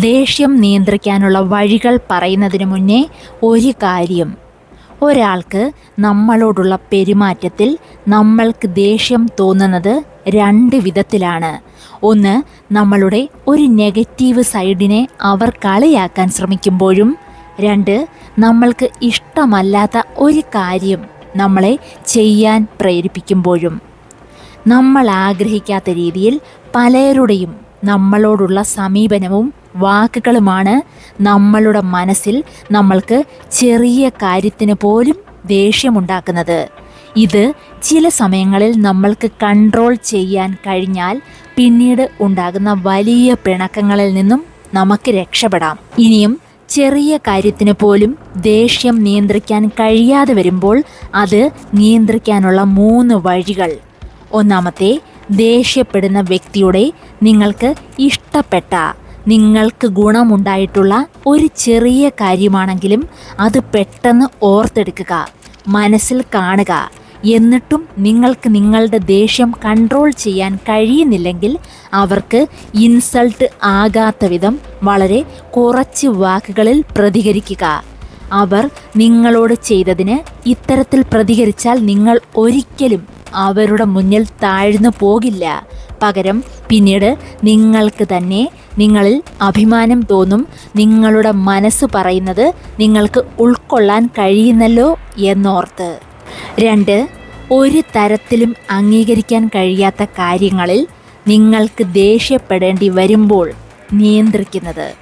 ദേഷ്യം നിയന്ത്രിക്കാനുള്ള വഴികൾ പറയുന്നതിന് മുന്നേ ഒരു കാര്യം. ഒരാൾക്ക് നമ്മളോടുള്ള പെരുമാറ്റത്തിൽ നമ്മൾക്ക് ദേഷ്യം തോന്നുന്നത് രണ്ട് വിധത്തിലാണ്. ഒന്ന് നമ്മളുടെ ഒരു നെഗറ്റീവ് സൈഡിനെ അവർ കളിയാക്കാൻ ശ്രമിക്കുമ്പോഴും. രണ്ട് നമ്മൾക്ക് ഇഷ്ടമല്ലാത്ത ഒരു കാര്യം നമ്മളെ ചെയ്യാൻ പ്രേരിപ്പിക്കുമ്പോഴും. നമ്മൾ ആഗ്രഹിക്കാത്ത രീതിയിൽ പലരുടെയും നമ്മളോടുള്ള സമീപനവും വാക്കുകളുമാണ് നമ്മളുടെ മനസ്സിൽ നമ്മൾക്ക് ചെറിയ കാര്യത്തിന് പോലും ദേഷ്യമുണ്ടാക്കുന്നത്. ഇത് ചില സമയങ്ങളിൽ നമ്മൾക്ക് കൺട്രോൾ ചെയ്യാൻ കഴിഞ്ഞാൽ പിന്നീട് ഉണ്ടാകുന്ന വലിയ പിണക്കങ്ങളിൽ നിന്നും നമുക്ക് രക്ഷപ്പെടാം. ഇനിയും ചെറിയ കാര്യത്തിന് പോലും ദേഷ്യം നിയന്ത്രിക്കാൻ കഴിയാതെ വരുമ്പോൾ അത് നിയന്ത്രിക്കാനുള്ള മൂന്ന് വഴികൾ. ഒന്നാമത്തെ ദേഷ്യപ്പെടുന്ന വ്യക്തിയുടെ നിങ്ങൾക്ക് ഇഷ്ടപ്പെട്ട നിങ്ങൾക്ക് ഗുണമുണ്ടായിട്ടുള്ള ഒരു ചെറിയ കാര്യമാണെങ്കിലും അത് പെട്ടെന്ന് ഓർത്തെടുക്കുക മനസ്സിൽ കാണുക. എന്നിട്ടും നിങ്ങൾക്ക് നിങ്ങളുടെ ദേഷ്യം കൺട്രോൾ ചെയ്യാൻ കഴിയുന്നില്ലെങ്കിൽ അവർക്ക് ഇൻസൾട്ട് ആകാത്ത വിധം വളരെ കുറച്ച് വാക്കുകളിൽ പ്രതികരിക്കുക. അവർ നിങ്ങളോട് ചെയ്തതിന് ഇത്തരത്തിൽ പ്രതികരിച്ചാൽ നിങ്ങൾ ഒരിക്കലും അവരുടെ മുന്നിൽ താഴ്ന്നു പോകില്ല. പകരം പിന്നീട് നിങ്ങൾക്ക് തന്നെ നിങ്ങളിൽ അഭിമാനം തോന്നും നിങ്ങളുടെ മനസ്സ് പറയുന്നത് നിങ്ങൾക്ക് ഉൾക്കൊള്ളാൻ കഴിയുന്നല്ലോ എന്നോർത്ത്. രണ്ട് ഒരു തരത്തിലും അംഗീകരിക്കാൻ കഴിയാത്ത കാര്യങ്ങളിൽ നിങ്ങൾക്ക് ദേഷ്യപ്പെടേണ്ടി വരുമ്പോൾ നിയന്ത്രിക്കുന്നത്.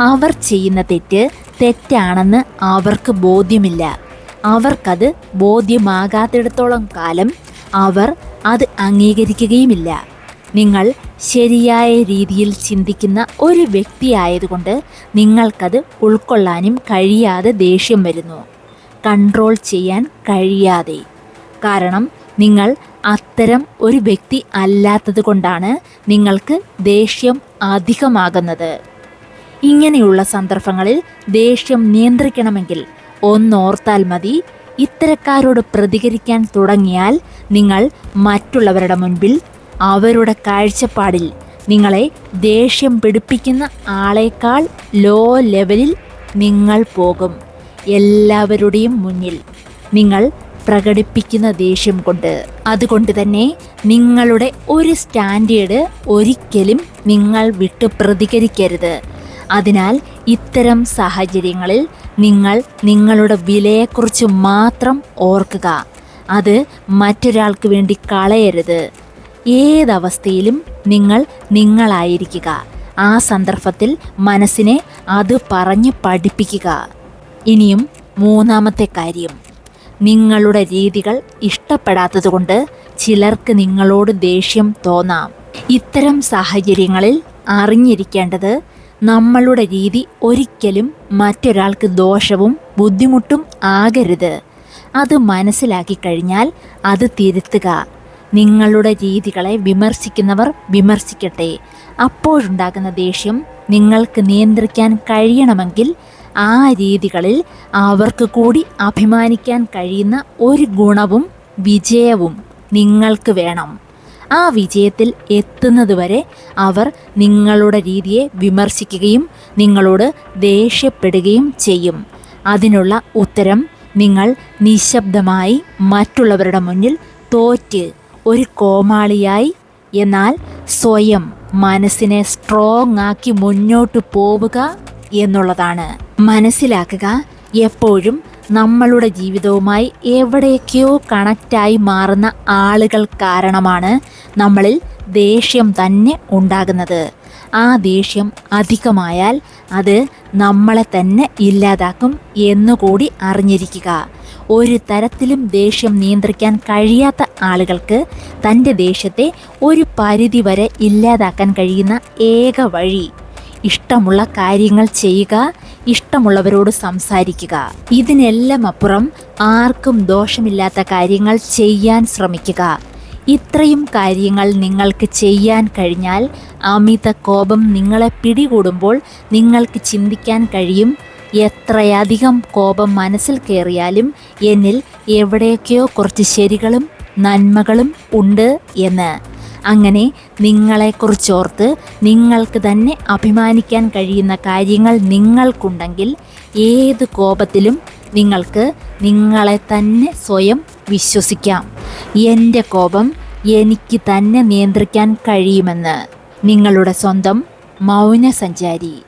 അവർ ചെയ്യുന്ന തെറ്റ് തെറ്റാണെന്ന് അവർക്ക് ബോധ്യമില്ല. അവർക്കത് ബോധ്യമാകാത്തിടത്തോളം കാലം അവർ അത് അംഗീകരിക്കുകയുമില്ല. നിങ്ങൾ ശരിയായ രീതിയിൽ ചിന്തിക്കുന്ന ഒരു വ്യക്തിയായതുകൊണ്ട് നിങ്ങൾക്കത് ഉൾക്കൊള്ളാനും കഴിയാതെ ദേഷ്യം വരുന്നു. കൺട്രോൾ ചെയ്യാൻ കഴിയാതെ. കാരണം നിങ്ങൾ അത്തരം ഒരു വ്യക്തി അല്ലാത്തത് കൊണ്ടാണ് നിങ്ങൾക്ക് ദേഷ്യം അധികമാകുന്നത്. ഇങ്ങനെയുള്ള സന്ദർഭങ്ങളിൽ ദേഷ്യം നിയന്ത്രിക്കണമെങ്കിൽ ഒന്നോർത്താൽ മതി. ഇത്തരക്കാരോട് പ്രതികരിക്കാൻ തുടങ്ങിയാൽ നിങ്ങൾ മറ്റുള്ളവരുടെ മുൻപിൽ അവരുടെ കാഴ്ചപ്പാടിൽ നിങ്ങളെ ദേഷ്യം പിടിപ്പിക്കുന്ന ആളേക്കാൾ ലോ ലെവലിൽ നിങ്ങൾ പോകും. എല്ലാവരുടെയും മുന്നിൽ നിങ്ങൾ പ്രകടിപ്പിക്കുന്ന ദേഷ്യം കൊണ്ട്. അതുകൊണ്ട് തന്നെ നിങ്ങളുടെ ഒരു സ്റ്റാൻഡേർഡ് ഒരിക്കലും നിങ്ങൾ വിട്ട് പ്രതികരിക്കരുത്. അതിനാൽ ഇത്തരം സാഹചര്യങ്ങളിൽ നിങ്ങൾ നിങ്ങളുടെ വിലയെക്കുറിച്ച് മാത്രം ഓർക്കുക. അത് മറ്റൊരാൾക്ക് വേണ്ടി കളയരുത്. ഏതവസ്ഥയിലും നിങ്ങൾ നിങ്ങളായിരിക്കുക. ആ സന്ദർഭത്തിൽ മനസ്സിനെ അത് പറഞ്ഞ് പഠിപ്പിക്കുക. ഇനിയും മൂന്നാമത്തെ കാര്യം. നിങ്ങളുടെ രീതികൾ ഇഷ്ടപ്പെടാത്തതുകൊണ്ട് ചിലർക്ക് നിങ്ങളോട് ദേഷ്യം തോന്നാം. ഇത്തരം സാഹചര്യങ്ങളിൽ അറിഞ്ഞിരിക്കേണ്ടത് നമ്മളുടെ രീതി ഒരിക്കലും മറ്റൊരാൾക്ക് ദോഷവും ബുദ്ധിമുട്ടും ആകരുത്. അത് മനസ്സിലാക്കി കഴിഞ്ഞാൽ അത് തിരുത്തുക. നിങ്ങളുടെ രീതികളെ വിമർശിക്കുന്നവർ വിമർശിക്കട്ടെ. അപ്പോഴുണ്ടാകുന്ന ദേഷ്യം നിങ്ങൾക്ക് നിയന്ത്രിക്കാൻ കഴിയണമെങ്കിൽ ആ രീതികളിൽ അവർക്ക് കൂടി അഭിമാനിക്കാൻ കഴിയുന്ന ഒരു ഗുണവും വിജയവും നിങ്ങൾക്ക് വേണം. ആ വിജയത്തിൽ എത്തുന്നതുവരെ അവർ നിങ്ങളുടെ രീതിയെ വിമർശിക്കുകയും നിങ്ങളോട് ദേഷ്യപ്പെടുകയും ചെയ്യും. അതിനുള്ള ഉത്തരം നിങ്ങൾ നിശബ്ദമായി മറ്റുള്ളവരുടെ മുന്നിൽ തോറ്റ് ഒരു കോമാളിയായി. എന്നാൽ സ്വയം മനസ്സിനെ സ്ട്രോങ് ആക്കി മുന്നോട്ട് പോവുക എന്നുള്ളതാണ്. മനസ്സിലാക്കുക എപ്പോഴും നമ്മളുടെ ജീവിതവുമായി എവിടെയൊക്കെയോ കണക്റ്റായി മാറുന്ന ആളുകൾ കാരണമാണ് നമ്മളിൽ ദേഷ്യം തന്നെ ഉണ്ടാകുന്നത്. ആ ദേഷ്യം അധികമായാൽ അത് നമ്മളെ തന്നെ ഇല്ലാതാക്കും എന്നുകൂടി അറിഞ്ഞിരിക്കുക. ഒരു തരത്തിലും ദേഷ്യം നിയന്ത്രിക്കാൻ കഴിയാത്ത ആളുകൾക്ക് തന്റെ ദേഷ്യത്തെ ഒരു പരിധി വരെ ഇല്ലാതാക്കാൻ കഴിയുന്ന ഏക വഴി. ഇഷ്ടമുള്ള കാര്യങ്ങൾ ചെയ്യുക ഇഷ്ടമുള്ളവരോട് സംസാരിക്കുക. ഇതിനെല്ലാം അപ്പുറം ആർക്കും ദോഷമില്ലാത്ത കാര്യങ്ങൾ ചെയ്യാൻ ശ്രമിക്കുക. ഇത്രയും കാര്യങ്ങൾ നിങ്ങൾക്ക് ചെയ്യാൻ കഴിഞ്ഞാൽ അമിത കോപം നിങ്ങളെ പിടികൂടുമ്പോൾ നിങ്ങൾക്ക് ചിന്തിക്കാൻ കഴിയും. എത്രയധികം കോപം മനസ്സിൽ കയറിയാലും എന്നിൽ എവിടെയൊക്കെയോ കുറച്ച് ശരികളും നന്മകളും ഉണ്ട് എന്ന്. അങ്ങനെ നിങ്ങളെക്കുറിച്ചോർത്ത് നിങ്ങൾക്ക് തന്നെ അഭിമാനിക്കാൻ കഴിയുന്ന കാര്യങ്ങൾ നിങ്ങൾക്കുണ്ടെങ്കിൽ ഏത് കോപത്തിലും നിങ്ങൾക്ക് നിങ്ങളെ തന്നെ സ്വയം വിശ്വസിക്കാം. എന്റെ കോപം എനിക്ക് തന്നെ നിയന്ത്രിക്കാൻ കഴിയുമെന്ന് നിങ്ങളുടെ സ്വന്തം മൗനസഞ്ചാരി.